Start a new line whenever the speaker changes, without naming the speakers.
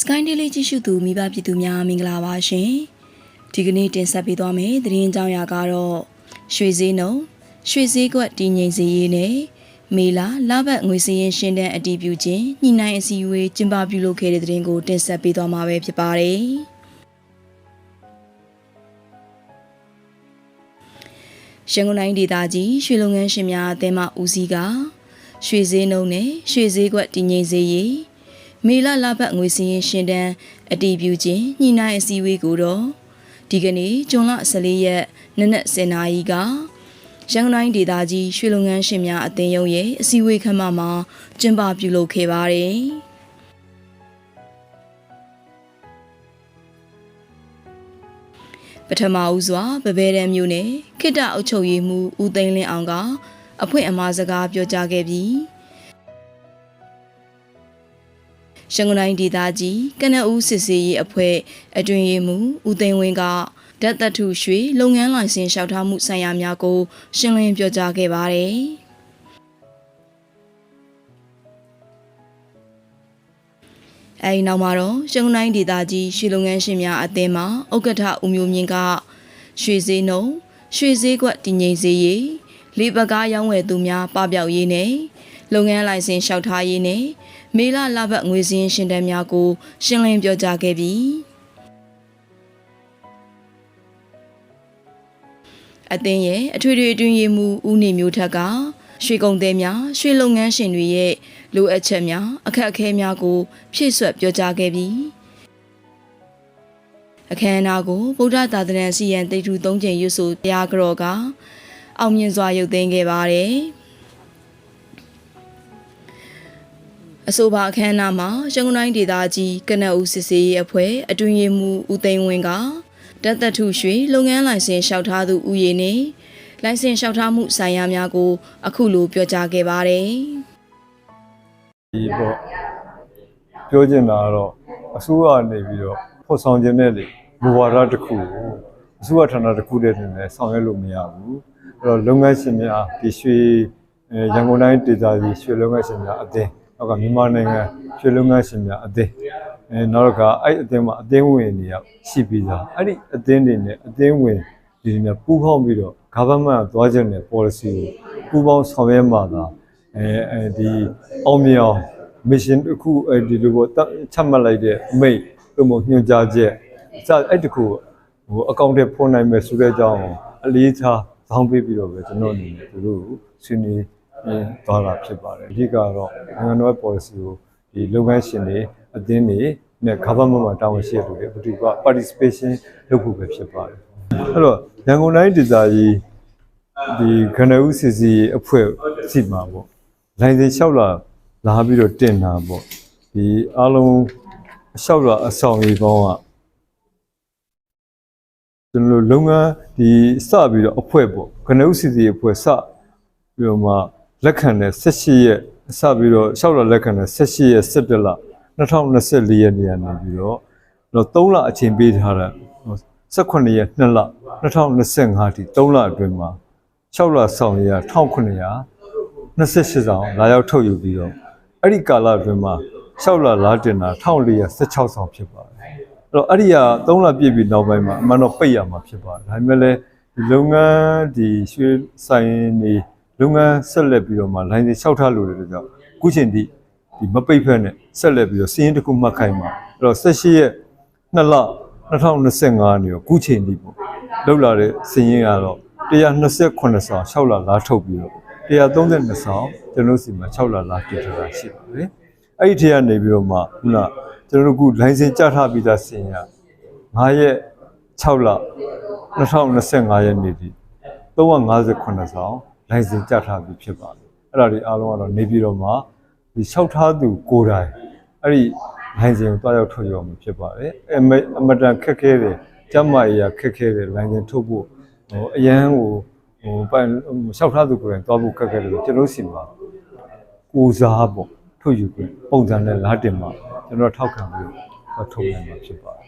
Sky Daily ကြည့်ရှုသူမိဘပြည်သူများမင်္ဂလာပါရှင်ဒီကနေ့တင်ဆက်ပေးသွားမယ့်သတင်းကြောင်းရာကတော့ရွှေစည်းနှုံရွှေစည်းကွက်တည်ငြိမ်စေရေးနဲ့မေလာလဘတ်ငွေစည်းရင်ရှင်းတဲ့အတည်ပြုခြင်းညှိနှိုင်းအစည်းအဝေးကျင်းပပြုလုပ်ခဲ့တဲ့သတင်းကိုတင်ဆက်ပေးသွားမှာပဲဖြစ်ပါတယ်ရန်ကုန်တိုင်းဒေသကြီးရွှေလုပ်ငန်းရှင်များအသင်းမှဦးစီးကရွှေစည်းနှုံနဲ့ရွှေစည်းကွက်တည်ငြိမ်စေရေး မေလလဘတ်ငွေစည်းရင်ရှင်တန်းအတီးပြူခြင်းညှိနှိုင်းအစည်းအဝေးကိုတော့ဒီကနေ့ဂျွန်လ14ရက်နနက်10:00နာရီကရန်ကုန်တိုင်းဒေသကြီးရွှေလုပ်ငန်းရှင်များအသင်းရုံးရဲ့အစည်းအဝေးခန်းမမှာကျင်းပပြုလုပ်ခဲ့ပါတယ်ပထမဦးစွာဗဘဲရန်မျိုးနဲ့ခိတ္တအုပ်ချုပ်ရေးမှူးဦးသိန်းလင်းအောင်ကအဖွင့်အမှားစကားပြောကြားခဲ့ပြီး ရန်ကုန်တိုင်းဒေသကြီးကနအူးစစ်စေးရေးအဖွဲ့အတွင်ရေးမှူးဦးသိန်းဝင်းကဓာတ်သတ္ထုရွှေလုပ်ငန်းလိုင်စင်လျှောက်ထားမှုဆိုင်ရာများကို ရှင်းလင်းပြောကြားခဲ့ပါတယ်။အဲဒီနောက်မှာတော့ရန်ကုန်တိုင်းဒေသကြီးရွှေလုပ်ငန်းရှင်များအသင်းမှဥက္ကဋ္ဌဦးမျိုးမြင့်ကရွှေစည်းနှုံရွှေစည်းကွက်တည်ငြိမ်စေရေးလေပကားရောင်းဝယ်သူများပပျောက်ရေးနဲ့ လုပ်ငန်းလိုင်စင်လျှောက်ထားရေးနဲ့မေလလဘတ်ငွေစင်းရှင်တန်းများကို ရှင်းလင်းပြောကြားခဲ့ပြီးအသင်းရဲ့အထွေထွေအတွင်းရေးမှူးဦးနေမျိုးထက်ကရွှေကုန်သည်များရွှေလုပ်ငန်းရှင်တွေရဲ့လိုအပ်ချက်များအခက်အခဲများကို ဖြည့်ဆွတ်ပြောကြားခဲ့ပြီးအခမ်းအနားကိုဗုဒ္ဓသာသနာစီရင်တိတ်ထူ၃ချိန်ရွတ်ဆိုတရားကြော်ကအောင်မြင်စွာရုပ်သိမ်းခဲ့ပါတယ်။ အဆိုပါအခမ်းအနားမှာရန်ကုန်တိုင်းဒေသကြီးကနအူစစ်စေးရေးအဖွဲ့အတွင်ရေးမှူးဦးသိန်းဝင်းကတတ်သက်ထုရွှေလုပ်ငန်းလိုင်စင်လျှောက်ထားသူဦးရည်နဲ့လိုင်စင်လျှောက်ထားမှုဆိုင်ရာများကို အခုလိုပြောကြားခဲ့ပါတယ်
ဒီပေါ့ပြောချင်တာကတော့အစိုးရနေပြီးတော့ဖော်ဆောင်ခြင်းနဲ့လေမူဝါဒတစ်ခုကိုအစိုးရဌာနတစ်ခုတည်းနဲ့ဆောင်ရွက်လို့မရဘူးအဲ့တော့လုပ်ငန်းရှင်များဒီရွှေအဲရန်ကုန်တိုင်းဒေသကြီးရွှေလုပ်ငန်းရှင်များအသင်း နောက်ကမြန်မာနိုင်ငံရွှေလုပ်ငန်းရှင်များအသင်းအဲနောက်တစ်ခါအဲ့အသင်းမှာအသင်းဝင်တွေရောက်ရှိပြီးသားအဲ့ဒီအသင်းတွေနဲ့အသင်းဝင်ဒီများပူးပေါင်းပြီးတော့ government ကသွားခြင်းနဲ့ policy ကိုပူးပေါင်းဆောင်ရွက်မှာသာအဲအဲဒီအောင်မြင်အောင် mission တစ်ခုအဲဒီလိုပေါ့တချမှတ်လိုက်တဲ့အမိတ်ဥပမာညွှန်ကြားချက်စအဲ့တခုဟိုအကောင့်တွေဖွင့်နိုင်မယ်ဆိုတဲ့အကြောင်းကိုအလေးထားဇောင်းပေးပြီးတော့ပဲကျွန်တော်အနေနဲ့သူတို့ကိုဆွေးနွေးရင်း သွားတာဖြစ်ပါတယ်အဓိကတော့နိုင်ငံတော်ရဲ့ policy ကိုဒီလုပ်ငန်းရှင်တွေအသင်းတွေနဲ့ government မှာတာဝန်ရှိတဲ့လူတွေဘယ်သူက participation လုပ်ဖို့ပဲဖြစ်ပါတယ်အဲ့တော့ရန်ကုန်တိုင်းဒေသကြီးဒီခဏဦးစီစီအဖွဲ့စီမှာပေါ့လိုင်စင်လျှောက်လာလာပြီးတော့တင်တာပေါ့ဒီအားလုံးလျှောက်လာအဆောင်ကြီးပေါင်းကကျွန်တော်တို့လုပ်ငန်းဒီစပြီးတော့အဖွဲ့ပေါ့ခဏဦးစီစီအဖွဲ့စပြီးတော့မှ လက်ခံတဲ့18ရက်စပြီးတော့လျှောက်လာလက်ခံတဲ့18ရက်17လ2024ရက်နေ့ကနေပြီးတော့တော့3လအချိန်ပေးထားတာ18ရက်2လ2025ထိ3လအတွင်းမှာ6လဆောင်ရ1928ဆောင်လာရောက်ထုတ်ယူပြီးတော့အဲ့ဒီကာလအတွင်းမှာ6လလားတင်တာ1416ဆောင်ဖြစ်ပါတယ်အဲ့တော့အဲ့ဒီက3လပြည့်ပြီးနောက်ပိုင်းမှာအမှန်တော့ပိတ်ရမှာဖြစ်ပါတယ်ဒါပေမဲ့လည်းဒီလုပ်ငန်းဒီရွှေဆိုင်နေ လုပ်ငန်းဆက်လက်ပြီးတော့မှလိုင်းစီလျှောက်ထားလို့လည်းကြောင့်အခုချိန်ထိဒီမပိတ်ဖက်နဲ့ဆက်လက်ပြီးတော့စီးရင်တစ်ခုမှတ်ခိုင်းမှာအဲ့တော့18ရက်2လ2025နေရောအခုချိန်ထိပေါ့လောက်လာတဲ့စီးရင်ကတော့129ဆောင်6လလားထုတ်ပြီးတော့132ဆောင်ကျွန်တော်တို့စီမှာ6လလားတင်ထားတာရှိပါတယ်။အဲ့ဒီထဲကနေပြီးတော့မှခုနကျွန်တော်တို့ခုလိုင်စင်ကြထားပြီးသားစင်ရ9ရက်6လ2025ရက်နေ့ဒီ358ဆောင် လိုင်စင်ကြထားပြီးဖြစ်ပါတယ်။အဲ့ဒါဒီအားလုံးကတော့နေပြီးတော့မှဒီလျှောက်ထားသူကိုယ်တိုင်အဲ့ဒီလိုင်စင်ကိုတွားရောက်ထုတ်ရမှာဖြစ်ပါတယ်။အမအမတန်ခက်ခဲတယ်ကျမကြီးရခက်ခဲတယ်လိုင်စင်ထုတ်ဖို့ဟိုအရန်ဟိုဟိုပိုင်လျှောက်ထားသူကိုယ်တိုင်တွားဖို့ခက်ခဲတယ်လို့ကျွန်တော်စီမှာကိုစားပေါ့ထုတ်ယူပြီးပုံစံနဲ့လာတင်မှာကျွန်တော်ထောက်ခံပြီးတော့ထုတ်နိုင်မှာဖြစ်ပါတယ်